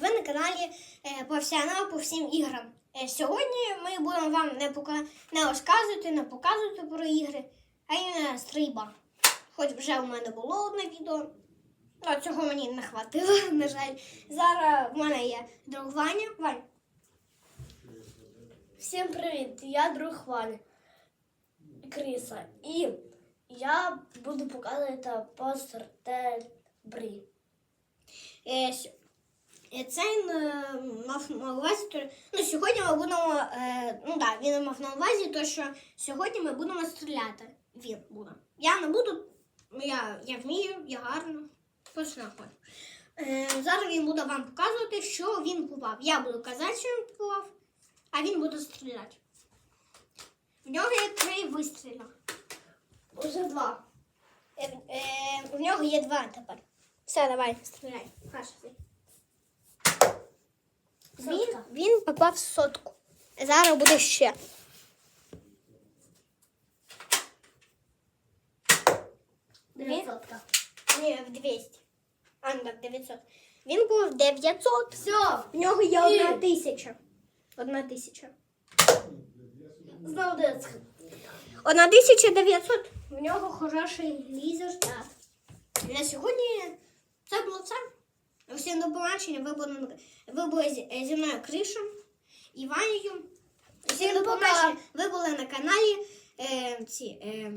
Ви на каналі е, професіонал по всім іграм. Е, сьогодні ми будемо вам не, пока... не розказувати, не показувати про ігри, а іменно стрільба. Хоч вже у мене було одне відео, але цього мені не хватило, на жаль. Зараз в мене є друг Ваня. Вань, Всім привіт! Я друг Вані Криса. І я буду показувати постер Брі. С- це він е, мав на увазі, ну, сьогодні ми будемо, е, ну так, він мав на увазі, то що сьогодні ми будемо стріляти. Він буде. Я не буду, я, я вмію, я гарно, хочу. Е, зараз він буде вам показувати, що він купав. Я буду казати, що він купав, а він буде стріляти. В нього є три вистріли. Уже два. Е, е, в нього є два тепер. Все, давай, стріляй. Перший. Він, Сотка. він попав сотку. Зараз буде ще. Дев'ятсотка. Ні, в 200. А, ну так, 900. Він був 900. Все. В нього є одна тисяча. Одна тисяча. Знову дев'ятсотка. Одна тисяча 900. В нього хороший лізер. Так. На сьогодні це було все. Всім до побачення. Ви були, ви були зі мною Кришем, Іванію. Всім пока. Ви були на каналі е, ці, е,